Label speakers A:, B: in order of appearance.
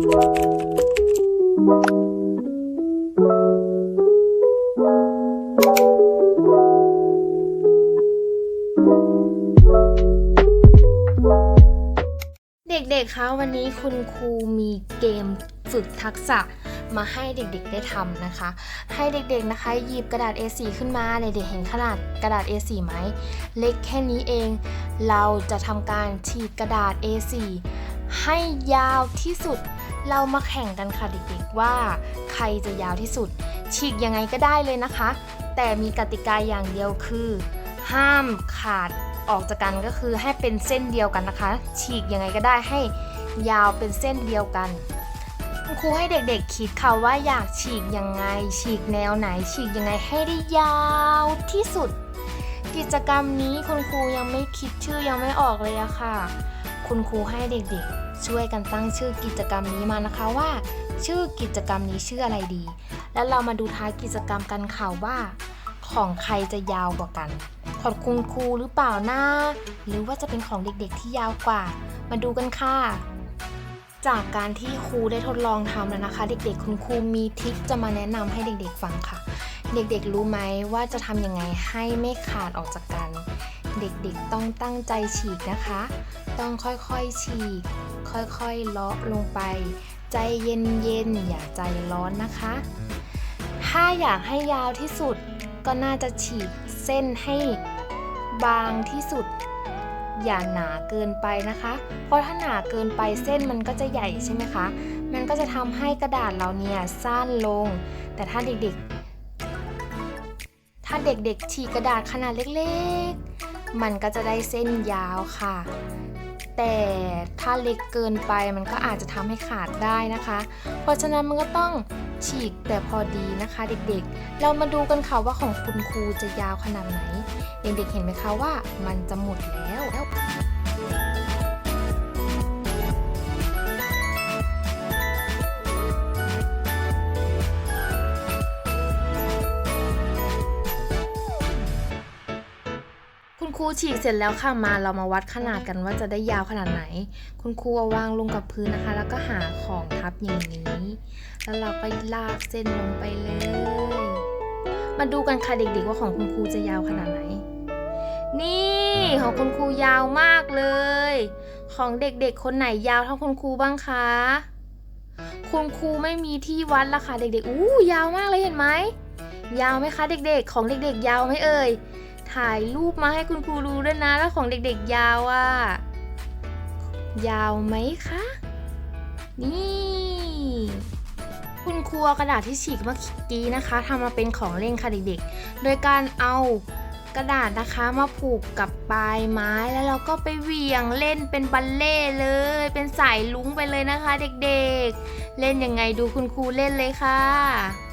A: เด็กๆ คะวันนี้คุณครูมีเกมฝึกทักษะมาให้เด็กๆ ได้ทำนะคะ ให้เด็กๆ นะคะหยิบกระดาษ A4 ขึ้นมาเด็กๆ เห็นขนาดกระดาษ A4 ไหม เล็กแค่นี้เอง เราจะทำการฉีกกระดาษ A4 ให้ยาวที่สุด เรามาแข่งกันค่ะเด็กๆว่า ใครจะยาวที่สุด ฉีกยังไงก็ได้เลยนะคะ แต่มีกติกาอย่างเดียวคือ ห้ามขาดออกจากกันก็คือให้เป็นเส้นเดียวกันนะคะ ฉีกยังไงก็ได้ให้ยาวเป็นเส้นเดียวกันคุณครูให้เด็กๆคิดค่ะว่าอยากฉีกยังไง ฉีกแนวไหน ฉีกยังไงให้ได้ยาวที่สุด กิจกรรมนี้คุณครูยังไม่คิดชื่อยังไม่ออกเลยอะค่ะ คุณครูให้เด็กๆ ช่วยกันตั้งชื่อกิจกรรมนี้มานะคะว่า ชื่อกิจกรรมนี้ชื่ออะไรดี แล้วเรามาดูท้ายกิจกรรมกันค่ะว่า ของใครจะยาวกว่ากัน ของคุณครูหรือเปล่านะ หรือว่าจะเป็นของเด็กๆที่ยาวกว่า มาดูกันค่ะจากการที่ครูได้ทดลองทำแล้วนะคะ เด็กๆ คุณครูมีทริคจะมาแนะนำให้เด็กๆฟังค่ะ เด็กๆรู้ไหมว่าจะทำยังไงให้ไม่ขาดออกจากกัน เด็กๆต้องตั้งใจฉีกนะคะ ต้องค่อยๆฉีก ค่อยๆเลาะลงไป ใจเย็นๆ อย่าใจร้อนนะคะ ถ้าอยากให้ยาวที่สุดก็น่าจะฉีกเส้นให้บางที่สุด อย่าหนาเกินไปนะคะ เพราะถ้าหนาเกินไปเส้นมันก็จะใหญ่ใช่ไหมคะ มันก็จะทำให้กระดาษเราเนี่ยสั้นลง แต่ถ้าเด็กๆ ถ้าเด็กๆ ฉีกกระดาษขนาดเล็กๆ มันก็จะได้เส้นยาวค่ะ แต่ถ้าเล็กเกินไปมันก็อาจจะทำให้ขาดได้นะคะ เพราะฉะนั้นมันก็ต้องฉีกแต่พอดีนะคะเด็กๆ เรามาดูกันค่ะว่าของคุณครูจะยาวขนาดไหน เด็กๆเห็นไหมคะว่ามันจะหมดแล้ว รูฉีกเสร็จแล้วค่ะมาเรามาวัดขนาดกันว่าจะได้ยาวขนาดไหน คุณครูเอาวางลงกับพื้นนะคะ แล้วก็หาของทับอย่างนี้ แล้วเราก็ลากเส้นลงไปเลย มาดูกันค่ะเด็กๆว่าของคุณครูจะยาวขนาดไหน นี่ของคุณครูยาวมากเลย ของเด็กๆคนไหนยาวเท่าคุณครูบ้างคะคุณครูไม่มีที่วัดละค่ะเด็กๆอู้ยาวมากเลยเห็นไหมยาวไหมคะเด็กๆ ของเด็กๆ ยาวไหมเอ่ย ถ่ายรูปมาให้คุณครูดูด้วยนะ แล้วของเด็กๆยาวอะ่ะ ยาวไหมคะ นี่ คุณครูกระดาษที่ฉีกเมื่อกี้นะคะทำมาเป็นของเล่นค่ะเด็กๆ โดยการเอากระดาษนะคะมาผูกกับปลายไม้แล้วเราก็ไปเหวี่ยงเล่นเป็นบัลเล่เลย เป็นสายลุ้งไปเลยนะคะ เด็กๆ เล่นยังไงดูคุณครูเล่นเลยค่ะ